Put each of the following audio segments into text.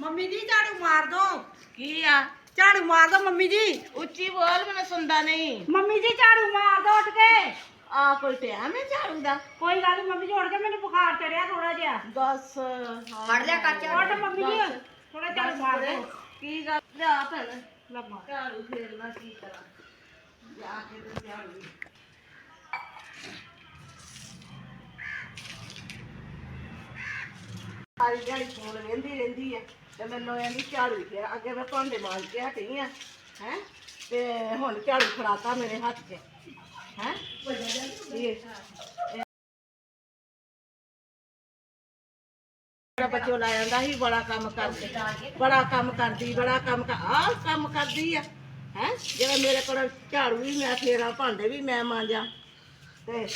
Mummy ਜੀ ਝਾੜੂ ਮਾਰ ਦੋ। ਕੀ ਆ? ਝਾੜੂ ਮਾਰ ਦੋ ਮੰਮੀ ਜੀ। ਉੱਚੀ ਬੋਲ ਮੈਨੂੰ ਸੁਣਦਾ ਨਹੀਂ। ਮੰਮੀ ਜੀ ਝਾੜੂ ਮਾਰ ਦੋ ਉੱਠ ਕੇ। ਆ ਕੋਈ ਟਾਈਮ ਹੈ ਝਾੜੂ ਦਾ? ਕੋਈ ਗੱਲ ਨੀ ਮੰਮੀ ਜੀ ਉੱਠ ਕੇ ਮੈਨੂੰ ਬੁਖਾਰ ਚੜਿਆ ਥੋੜਾ ਜਿਹਾ। ਦੱਸ। ਫੜ ਲਿਆ ਕੱਚ ਉੱਠ ਮੰਮੀ ਜੀ ਥੋੜਾ ਝਾੜੂ ਮਾਰ ਦੋ। ਕੀ ਗੱਲ? ਲਿਆ ਭੈਣ। ਲੱਭਾ ਝਾੜੂ ਫੇਰਨਾ ਕੀ ਕਰਾਂ? ਜਾ ਕੇ ਤੇ ਝਾੜੂ। ਸਾਰੀ ਦਿਹਾੜੀ ਫੋਨ ਵੇਂਦੀ ਰਹਿੰਦੀ ਹੈ ਤੇ ਮੈਨੂੰ ਕਹਿੰਦੀ ਝਾੜੂ ਫੇਰ ਅੱਗੇ ਮੈਂ ਭਾਂਡੇ ਮਾਂਜ ਕੇ ਹਟੀ ਆ, ਹੈ? ਤੇ ਹੁਣ ਝਾੜੂ ਫੜਾਤਾ ਮੇਰੇ ਹੱਥ 'ਚ, ਹੈ? ਮੇਰਾ ਬੱਚੋ ਲੈ ਜਾਂਦਾ ਸੀ, ਬੜਾ ਕੰਮ ਕਰਦੀ, ਬੜਾ ਕੰਮ ਕਰਦੀ, ਬੜਾ ਕੰਮ ਕਰ, ਆਹ ਕੰਮ ਕਰਦੀ ਆ, ਹੈ? ਜਿਹੜਾ ਮੇਰੇ ਕੋਲ ਝਾੜੂ ਵੀ ਮੈਂ, ਫੇਰਾਂ ਭਾਂਡੇ ਵੀ ਮੈਂ ਮਾਂਜਾਂ, ਤੇ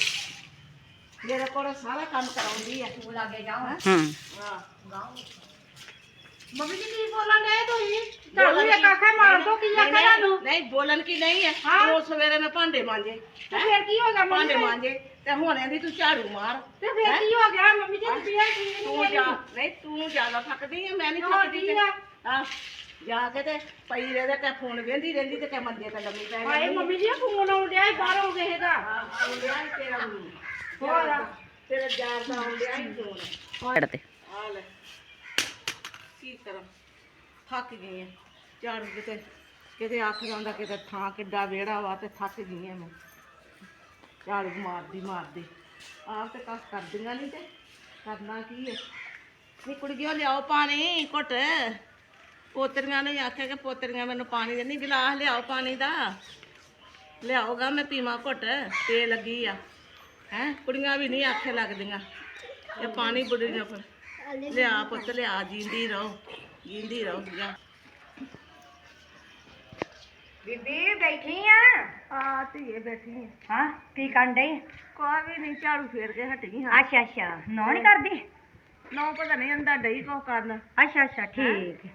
ਮੇਰੇ ਕੋਲ ਸਾਰਾ ਕੰਮ ਕਰਾਉਂਦੀ ਆ। ਤੂੰ ਲਾਗੇ ਜਾਓ ਹੈਂ? ਮੰਮੀ ਜੀ ਕੀ ਬੋਲਣ ਦੇ ਤੁਸੀਂ? ਝਾੜੂ ਇੱਕ ਆਖੇ ਮਾਰ ਦੋ ਕੀ ਆਖੇ ਨਹੀਂ, ਤੁਹਾਨੂੰ ਨਹੀਂ ਬੋਲਣ ਕੀ ਨਹੀਂ ਹੈ ਹਾਂ। ਉਹ ਸਵੇਰੇ ਮੈਂ ਭਾਂਡੇ ਮਾਂਜੇ ਤੇ ਫਿਰ ਕੀ ਹੋ ਗਿਆ ਭਾਂਡੇ? ਮਾਂਜੇ ਤੇ ਹੁਣ ਇਹਦੀ ਤੂੰ ਝਾੜੂ ਮਾਰ ਤੇ ਫਿਰ ਕੀ ਹੋ ਗਿਆ? ਮੰਮੀ ਜੀ ਇਹ ਕੀ ਤੂੰ ਜਾ ਨਹੀਂ ਤੂੰ ਜ਼ਿਆਦਾ ਥੱਕਦੀ ਹੈ ਮੈਂ ਨਹੀਂ ਥੱਕਦੀ ਤੇ? ਹਾਂ। ਜਾ ਕੇ ਤੇ ਪਈ ਰਹਿ ਕੇ ਫੋਨ ਵੇਂਦੀ ਰਹਿੰਦੀ ਤੇ ਕਿ ਮੰਜੇ ਤੇ ਲੰਮੀ ਪੈ ਹਾਏ ਮੰਮੀ ਜੀ ਫੋਨ ਆਉਂਦਿਆ ਬਾਹਰੋਂ ਕਿਸੇ ਦਾ ਆਉਂਦਿਆ ਹੀ ਤੇਰਾ ਹੋਰ? ਆ। ਤੇਰਾ ਯਾਰ ਦਾ ਆਉਂਦਿਆ ਹੀ ਫੋਨ ਛੱਡ ਤੇ। ਆ ਲੈ। ਕੀ ਕਰਾਂ? ਥੱਕ ਗਈ ਆ। ਝਾੜੂ ਕਿਤੇ ਕਿਤੇ ਅੱਖ ਜਾਂਦਾ ਕਿਤੇ ਥਾਂ ਕਿੱਡਾ ਵਿਹੜਾ ਵਾ ਤੇ ਥੱਕ ਗਈ ਆ ਮੈਂ। ਝਾੜੂ ਮਾਰਦੀ ਮਾਰਦੀ। ਆਪ ਤੇ ਕੱਖ ਕਰਦੀਆਂ ਨਹੀਂ ਤੇ ਕਰਨਾ ਕੀ ਹੈ ਨੀ ਕੁੜੀਓ ਲਿਆਓ ਪਾਣੀ ਘੁੱਟ। ਪੋਤਰੀਆਂ ਨੇ ਵੀ ਆਖਿਆ ਕਿ ਪੋਤਰੀਆਂ ਮੈਨੂੰ ਪਾਣੀ ਦੇ ਨਹੀਂ ਗਲਾਸ ਲਿਆਓ ਪਾਣੀ ਦਾ। ਲਿਆਓਗਾ ਮੈਂ ਪੀਵਾਂ ਘੁੱਟ ਤੇ ਲੱਗੀ ਆ। ਹੈ ਕੁੜੀਆਂ ਵੀ ਨਹੀਂ ਆਖੇ ਲੱਗਦੀਆਂ। ਇਹ ਪਾਣੀ ਬੁੜੀਆਂ ਪਰ ਲਿਆ ਪੁੱਤ ਲਿਆ ਜੀਂਦੀ ਰਹੋ ਜੀਂਦੀ ਰਹੋ। ਜਾ ਬੀਬੀ ਬੈਠੀ ਆ? ਆ ਧੀਏ ਬੈਠੀ ਆ। ਹਾਂ ਕੀ ਕਰਨ ਡਈ? ਕੋਈ ਵੀ ਨਹੀਂ ਝਾੜੂ ਫੇਰ ਕੇ ਹਟੀ ਹਾਂ। ਅੱਛਾ ਅੱਛਾ। ਨੌ ਨਹੀਂ ਕਰਦੀ? ਨੌ ਪਤਾ ਨਹੀਂ ਅੰਦਾ ਡਈ ਕੋ ਕਰਨ। ਅੱਛਾ ਅੱਛਾ ਠੀਕ। ਹੈ,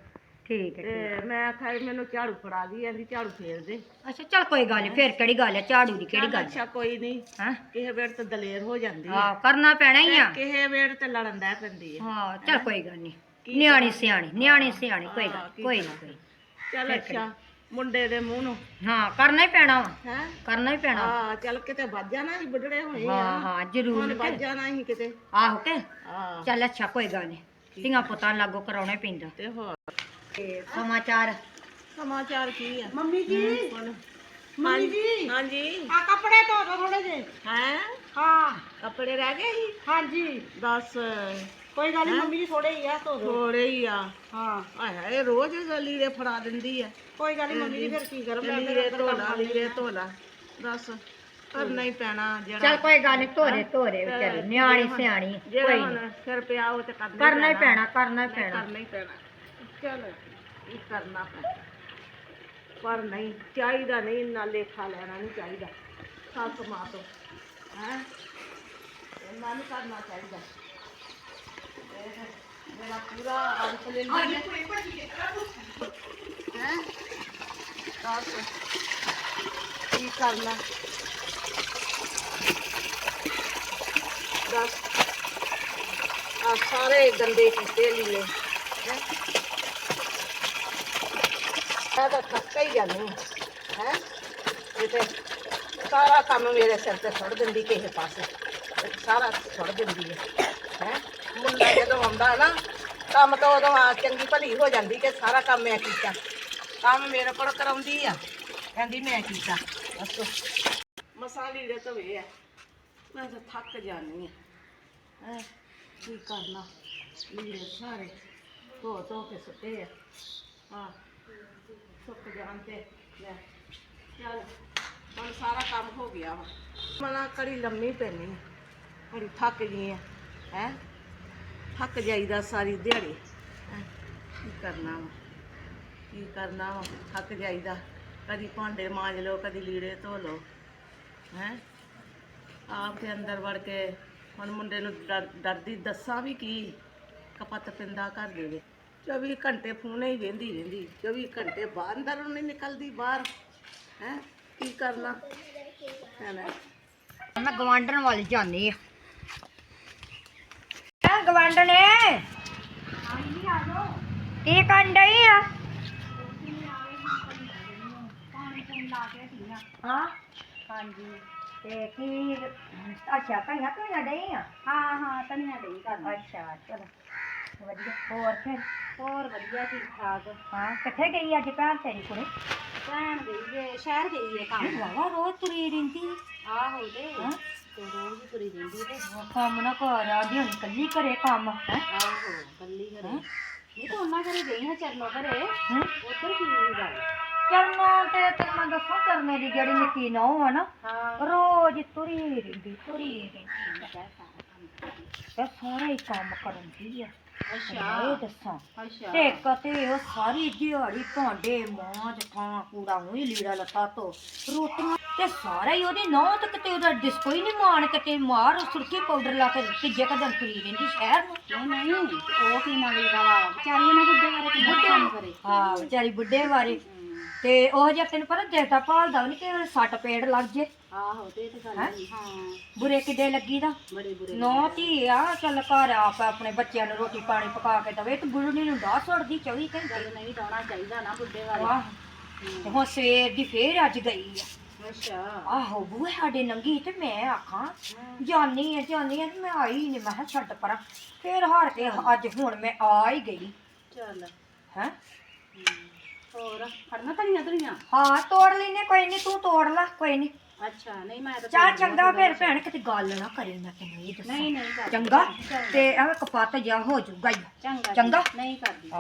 ਠੀਕ ਹੈ, ਠੀਕ ਤੇ ਮੈਂ ਆਖਿਆ ਵੀ ਮੈਨੂੰ ਝਾੜੂ ਫੜਾ ਦੀ ਆਂਦੀ ਝਾੜੂ ਫੇਰ ਦੇ। ਅੱਛਾ ਚੱਲ ਕੋਈ ਗੱਲ ਨੀ ਫੇਰ ਕਿਹੜੀ ਗੱਲ ਹੈ ਝਾੜੂ ਦੀ ਕਿਹੜੀ ਚੱਲ ਗੱਲ ਅੱਛਾ ਕੋਈ ਨਹੀਂ ਹਾਂ? ਕਿਸੇ ਵੇੜ ਤੇ ਦਲੇਰ ਹੋ ਜਾਂਦੀ ਹੈ ਹਾਂ ਕਰਨਾ ਪੈਣਾ ਹੀ ਆ। ਤੇ ਕਿਸੇ ਵੇੜ ਤੇ ਲੜਨ ਦਾ ਪੈਂਦੀ ਹੈ ਹਾਂ ਚੱਲ ਕੋਈ ਗੱਲ ਨਹੀਂ ਨਿਆਣੀ ਸਿਆਣੀ ਨਿਆਣੀ ਸਿਆਣੀ ਕੋਈ ਹਾਂ, ਗੱਲ ਕੀ ਕੋਈ ਨਾ। ਕੋਈ ਚੱਲ ਅੱਛਾ ਮੁੰਡੇ ਦੇ ਮੂੰਹ ਨੂੰ। ਹਾਂ ਕਰਨਾ ਹੀ ਪੈਣਾ ਵਾ। ਹੈ? ਕਰਨਾ ਹੀ ਪੈਣਾ ਆ ਚੱਲ ਕਿਤੇ ਵੱਜ ਜਾਣਾ ਸੀ ਬੁੱਢੜੇ ਹੋਏ ਹਾਂ ਆ ਹਾਂ ਹੁਣ ਜ਼ਰੂਰ ਵੱਜ ਜਾਣਾ ਸੀ ਕਿਤੇ। ਆਹੋ ਕੇ? ਆ ਚੱਲ ਅੱਛਾ ਕੋਈ ਗੱਲ ਨਹੀਂ ਧੀਆਂ ਪੁੱਤਾਂ ਲਾਗੋ ਕਰਾਉਣਾ ਹੀ ਪੈਂਦਾ। ਤੇ ਹੋਰ? ਤੇ ਸਮਾਚਾਰ। ਸਮਾਚਾਰ ਕੀ ਆ? ਮੰਮੀ ਜੀ? ਬੋਲੋ। ਮੰਮੀ ਜੀ? ਹਾਂਜੀ। ਆ ਕੱਪੜੇ ਧੋ ਦੋ ਥੋੜੇ ਜਿਹੇ। ਹੈ? ਹਾਂ। ਕੱਪੜੇ ਰਹਿ ਗਏ ਸੀ? ਹਾਂਜੀ। ਦੱਸ। ਕੋਈ ਗੱਲ ਨਹੀਂ ਮੰਮੀ ਜੀ ਥੋੜੇ ਹੀ ਆ ਧੋ ਦੋ। ਥੋੜੇ ਹੀ ਆ। ਹਾਂ। ਆਇਆ ਇਹ ਰੋਜ਼ ਲੀੜੇ ਫੜਾ ਦਿੰਦੀ ਆ। ਕੋਈ ਗੱਲ ਨਹੀਂ ਮੰਮੀ ਜੀ ਫਿਰ ਕੀ ਕਰਾਂ ਮੈਂ ਲੀੜੇ ਧੋਲਾ ਲੀੜੇ ਧੋਲਾ। ਦੱਸ ਕਰਨਾ ਹੀ ਪੈਣਾ ਚੱਲ ਜਿਹੜਾ ਕੋਈ ਗੱਲ ਨਹੀਂ ਧੋਰੇ ਧੋਰੇ ਵਿਚਾਰੀ ਨਿਆਣੀ ਸਿਆਣੀ ਹੈ, ਜਿਹੜਾ ਕੋਈ ਹੁਣ ਨਹੀਂ ਸਿਰ ਪਿਆ ਉਹ ਤੇ ਕਰਨਾ ਕਰਨਾ ਹੀ ਪੈਣਾ। ਕਰਨਾ ਹੀ ਪੈਣਾ। ਕਰਨਾ ਹੀ ਪੈਣਾ। ਚਲ। ਕੀ ਕਰਨਾ ਪੈਣਾ ਪਰ ਨਹੀਂ ਚਾਹੀਦਾ ਨਹੀਂ ਇੰਨਾ ਲੇਖਾ ਲੈਣਾ ਨਹੀਂ ਚਾਹੀਦਾ। ਸੱਸ ਮਾਂ ਤੋਂ ਹੈ? ਇੰਨਾ ਨਹੀਂ ਕਰਨਾ ਚਾਹੀਦਾ। ਇਹ ਮੇਰਾ ਪੂਰਾ ਅੰਤ ਲੈ ਲਿਆ ਹੈ? ਦੱਸ ਕੀ ਕਰਨਾ? ਦੱਸ। ਆ ਸਾਰੇ ਗੰਦੇ ਕੀਤੇ ਲੀਏ ਹੈ? ਮੈਂ ਤਾਂ ਥੱਕਾ ਹੀ ਜਾਨੀ ਹੈ ਇਹ ਤੇ ਸਾਰਾ ਕੰਮ ਮੇਰੇ ਸਿਰ ਤੇ ਛੱਡ ਦਿੰਦੀ ਕਿਸੇ ਪਾਸੇ। ਸਾਰਾ ਛੱਡ ਦਿੰਦੀ ਹੈ ਹੈ? ਮੁੰਡਾ ਜਦੋਂ ਆਉਂਦਾ ਨਾ, ਕੰਮ ਤਾਂ ਉਦੋਂ ਆ ਚੰਗੀ ਭਲੀ ਹੋ ਜਾਂਦੀ ਕਿ ਸਾਰਾ ਕੰਮ ਮੈਂ ਕੀਤਾ। ਕੰਮ ਮੇਰੇ ਕੋਲ ਕਰਾਉਂਦੀ ਆ, ਕਹਿੰਦੀ ਮੈਂ ਕੀਤਾ। ਦੱਸੋ ਮਸਾਲੀ ਦੇ ਧਵੇ ਆ। ਮੈਂ ਤਾਂ ਥੱਕ ਜਾਨੀ ਆ। ਹੈ? ਕੀ ਕਰਨਾ? ਲੀੜੇ ਸਾਰੇ ਧੋ ਧੋ ਕੇ ਸੁੱਤੇ ਆ। ਹਾਂ। ਸੁੱਕ ਜਾਣ ਤੇ ਲੈ, ਚੱਲ, ਹੁਣ ਸਾਰਾ ਕੰਮ ਹੋ ਗਿਆ ਵਾ। ਮਨਾ ਕੜੀ ਲੰਮੀ ਪੈਣੀ ਬੜੀ ਥੱਕ ਗਈ ਆ, ਹੈ? ਥੱਕ ਜਾਈਦਾ ਸਾਰੀ ਦਿਹਾੜੀ। ਹੈਂ। ਕੀ ਕਰਨਾ ਵਾ? ਕੀ ਕਰਨਾ ਵਾ? ਥੱਕ ਜਾਈਦਾ ਕਦੀ ਭਾਂਡੇ ਮਾਂਜ ਲਓ, ਕਦੀ ਲੀੜੇ ਧੋ ਲਓ। ਹੈ? ਆਪ ਦੇ ਅੰਦਰ ਵੜ ਕੇ, ਹੁਣ ਮੁੰਡੇ ਨੂੰ ਡਰ- ਡਰਦੀ ਦੱਸਾਂ ਵੀ ਕੀ? ਕਪੱਤ ਪਿੰਦਾ ਘਰ ਦੇ 24 ਘੰਟੇ ਫੋਨੇ ਹੀ ਵੇਂਦੀ ਰਹਿੰਦੀ 24 ਘੰਟੇ ਬਾਹਰ ਅੰਦਰ ਨਹੀਂ ਨਿਕਲਦੀ ਬਾਹਰ ਹੈ ਕੀ ਕਰਨਾ? ਹੈ ਨਾ। ਮੈਂ ਗਵਾਂਢਣ ਵਾਲੀ ਜਾਂਦੀ ਆ। ਆ ਗਵਾਂਢਣੇ ਕੀ ਕਰਨ ਡਈ ਆ? ਹਾਂ। ਹਾਂਜੀ ਤੇ ਕੀ ਅੱਛਾ ਡਈ ਆ? ਹਾਂ ਹਾਂ ਧਨੀਆ ਦੇਈ ਕਰਨਾ ਅੱਛਾ ਚਲੋ। ਵਧੀਆ ਹੋਰ ਫਿਰ? ਹੋਰ ਵਧੀਆ ਠੀਕ ਠਾਕ ਹਾਂ ਕਿੱਥੇ ਗਈ ਅੱਜ ਭੈਣ ਤੇਰੀ ਕੁੜੀ? ਭੈਣ ਗਈ ਜੇ ਸ਼ਹਿਰ ਗਈ ਹੈ ਕੰਮ। ਵਾਵਾ ਰੋਜ਼ ਤੁਰੀ ਰਹਿੰਦੀ ਆਹੋ ਤੇ ਹਾਂ। ਤੇ ਰੋਜ਼ ਹੀ ਤੁਰੀ ਰਹਿੰਦੀ ਤੇ। ਕੰਮ ਨਾ ਕਰ ਆਦੀ ਹੁਣ ਕੱਲੀ ਘਰੇ ਕੰਮ ਹੈ? ਆਹੋ ਕੱਲੀ ਘਰੇ। ਨਹੀਂ ਤਾਂ ਉਹਨਾਂ ਘਰੇ ਗਈ ਹਾਂ ਚਰਨੋ ਘਰੇ। ਹਾਂ। ਉੱਧਰ ਕੀ ਗੱਲ? ਚਰਨੋ ਤੇ ਤੈਨੂੰ ਮੈਂ ਦੱਸਾਂ ਚਰਨੇ ਦੀ ਜਿਹੜੀ ਨਿੱਕੀ ਨੌ ਆ ਨਾ ਹਾਂ। ਰੋਜ਼ ਤੁਰੀ ਰਹਿੰਦੀ ਤੁਰੀ ਰਹਿੰਦੀ। ਤੇ ਸਾਰਾ ਹੀ ਕੰਮ ਕਰਨ ਦੀ ਆ। ਇਹ ਅੱਛਾ ਦੱਸਾਂ। ਅੱਛਾ। ਤੇ ਕਤੇ ਉਹ ਸਾਰੀ ਦਿਹਾੜੀ ਭਾਂਡੇ ਮਾਂਜ ਥਾਂ ਕੂੜਾ ਉਹੀ ਲੀੜਾ ਲੱਤਾ ਤੋਂ ਰੋਟੀਆਂ ਤੇ ਸਾਰਾ ਹੀ ਉਹਦੀ ਨੌ ਤੇ ਕਿਤੇ ਉਹਦਾ ਡਿਸਕੋ ਹੀ ਨਹੀਂ ਮਾਣ ਕਿਤੇ ਮਾਰ ਸੁਰਖੀ ਪਾਊਡਰ ਲਾ ਕੇ ਤੀਜੇ ਕਦਮ ਤੁਰੀ ਰਹਿੰਦੀ ਸ਼ਹਿਰ ਨੂੰ। ਨਹੀਂ ਨਹੀਂ ਤੇ ਉਹ ਕੀ ਮੰਗਦਾ ਵਾ ਵਿਚਾਰੀ ਇਹਨਾਂ ਬੁੱਢੇ ਬਾਰੇ ਕਿੰਨਾ ਕੰਮ ਕਰੇ। ਹਾਂ ਵਿਚਾਰੀ ਬੁੱਢੇ ਬਾਰੇ। ਤੇ ਉਹ ਜਿਹਾ ਤੈਨੂੰ ਪਤਾ ਦੇਖਦਾ ਭਾਲਦਾ ਨਹੀਂ ਕਿ ਸੱਟ ਪੇੜ ਲੱਗ ਜੇ। ਆਹੋ ਤੇ ਇਹ ਤਾਂ ਗੱਲ ਹੈਂ? ਬੁਰੇ ਕਿੱਡੇ ਲੱਗੀ ਦਾ। ਬੜੇ ਬੁਰੇ ਨੌ ਧੀ ਆ ਚੱਲ ਘਰ ਆਪ ਆਪਣੇ ਬੱਚਿਆਂ ਨੂੰ ਰੋਟੀ ਪਾਣੀ ਪਕਾ ਕੇ ਦਵੇ ਤੇ ਬੁੜਨੀ ਨੂੰ ਦਾਹ ਸੁੱਟਦੀ 24 ਘੰਟੇ। ਗੱਲ ਨਹੀਂ ਡਾਉਣਾ ਚਾਹੀਦਾ ਨਾ ਬੁੱਢੇ ਬਾਰੇ ਵਾਹ ਤੇ ਹੁਣ ਸਵੇਰ ਦੀ ਫੇਰ ਅੱਜ ਗਈ ਆ। ਅੱਛਾ। ਆਹੋ ਬੂਹੇ ਸਾਡੇ ਨੰਗੀ ਤੇ ਮੈਂ ਆਖਾਂ ਜਾਨੀ ਆ ਜਾਨੀ ਆ ਤੇ ਮੈਂ ਆਈ ਨਹੀਂ ਮੈਂ ਕਿਹਾ ਛੱਡ ਪਰਾਂ। ਫੇਰ ਹਾਰ ਕੇ ਅੱਜ ਹੁਣ ਮੈਂ ਆ ਹੀ ਗਈ। ਚੱਲ। ਹੈ? ਹਮ, ਹੋਰ ਧਨੀਆ ਧਨੀਆ? ਹਾਂ ਤੋੜ ਲੈਨੇ ਕੋਈ ਨਹੀਂ ਤੂੰ ਤੋੜ ਲੈ ਕੋਈ ਨਹੀਂ ਅੱਛਾ ਨਹੀਂ ਮੈਂ ਤਾਂ ਚਾਹ ਚੰਗਾ ਫਿਰ ਭੈਣ ਕਿਤੇ ਗੱਲ ਨਾ ਕਰੇ ਮੈਂ ਤੈਨੂੰ ਇਹ ਦੱਸਾਂ। ਨਹੀਂ ਨਹੀਂ ਚੰਗਾ? ਤੇ ਐਵੇਂ ਕਪੱਤ ਜਾ ਹੋ ਜਾਊਗਾ ਹੀ। ਚੰਗਾ ਚੰਗਾ? ਨਹੀਂ ਕਰਦੀ।